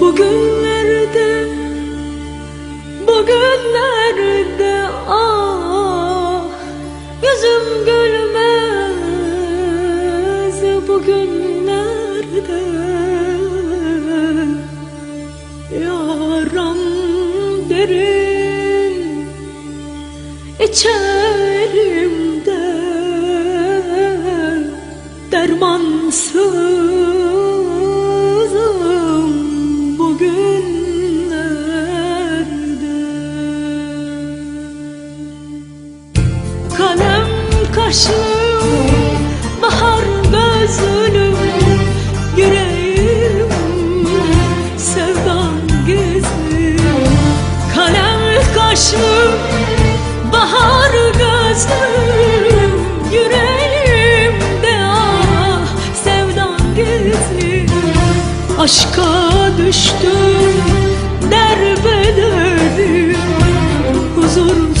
Bugünlerde Bugünlerde İçerimde Dermansızım Aşka düştüm derbederim Huzursuzum